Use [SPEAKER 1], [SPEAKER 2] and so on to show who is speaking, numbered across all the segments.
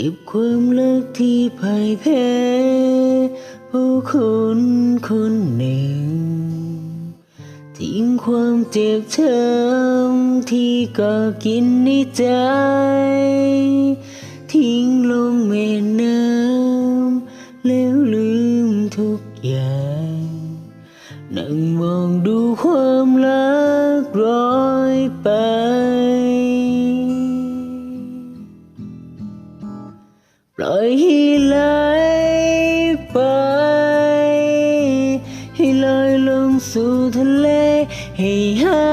[SPEAKER 1] เก็บความรักที่พ่ายแพ้เพราะคนคนหนึ่ง ทิ้งความเจ็บช้ำที่ก่อกินในใจ ทิ้งลงแม่น้ำแล้วลืมทุกอย่างนั่งมองดูความรักร้อยไป ปล่อยให้ไหลไปให้ลอยลงสู่ทะเล ให้หา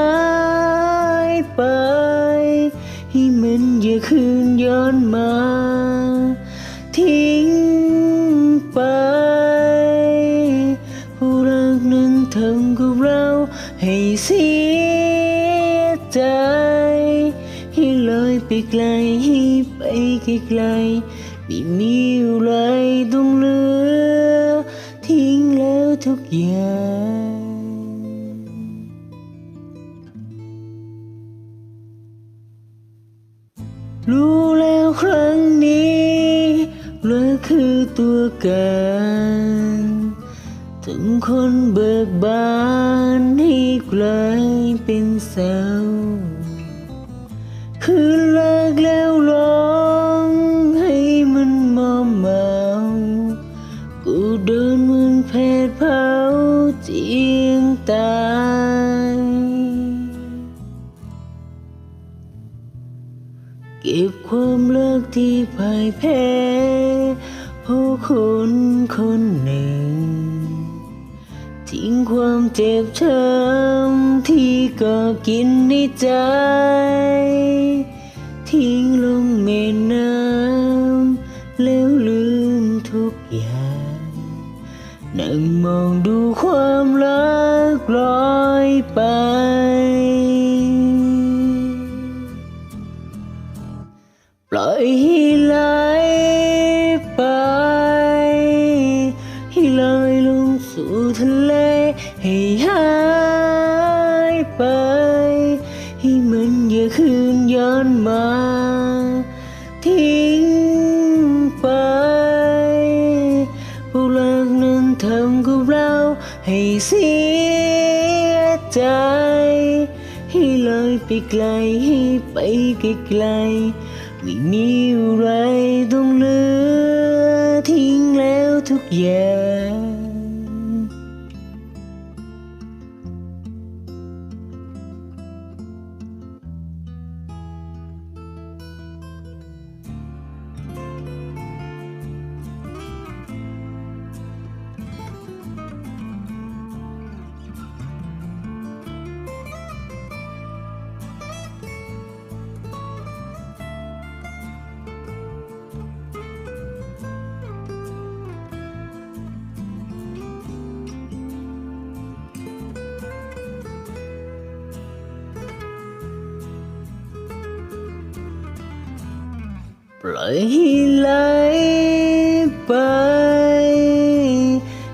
[SPEAKER 1] ยไป ให้มันอย่าคืนย้อนมา ทิ้งไปผู้รักนั้นทำกับเราให้เสียใจ ให้ลอยไปไกลให้ไปไกล ไม่มีอะไรต้องเหลือ ทิ้งแล้วทุกอย่างรู้แล้วครั้งนี้เราคือตัวการถึงคนเบิกบานให้กลายเป็นเศร้าคือเลิก เก็บความรักที่พ่ายแพ้เพราะคนคนหนึ่ง ทิ้งความเจ็บช้ำที่ก่อกินในใจ ทิ้งลงแม่น้ำแล้วลืมทุกอย่างนั่งมองดูความรักลอยไป อยลงสู่ทะเล ให้หายไป ให้มันอย่าคืนย้อนมา ทิ้งไปผู้รักนั้นทำกับเรา ให้เสียใจ ให้ลอยไปไกล ให้ไปไกลไม่มีอะไรต้องเหลือทิ้งแล้วทุกอย่าง ปล่อยให้ไหลไป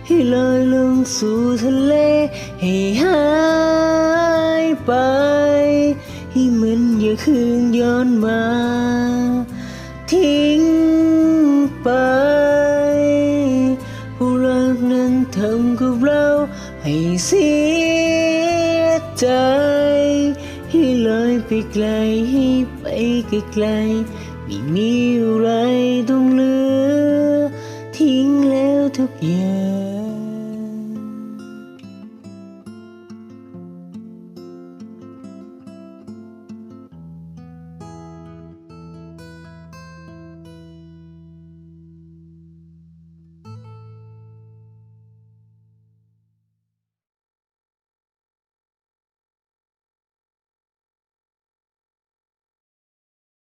[SPEAKER 1] ให้ลอยลงสู่ทะเล ให้หายไป ให้มันอย่าคืนย้อนมา ทิ้งไปผู้รักนั้นทำกับเราให้เสียใจ ให้ลอยไปไกลให้ไปไกล ไม่มีอะไรต้องเหลือ ทิ้งแล้วทุกอย่าง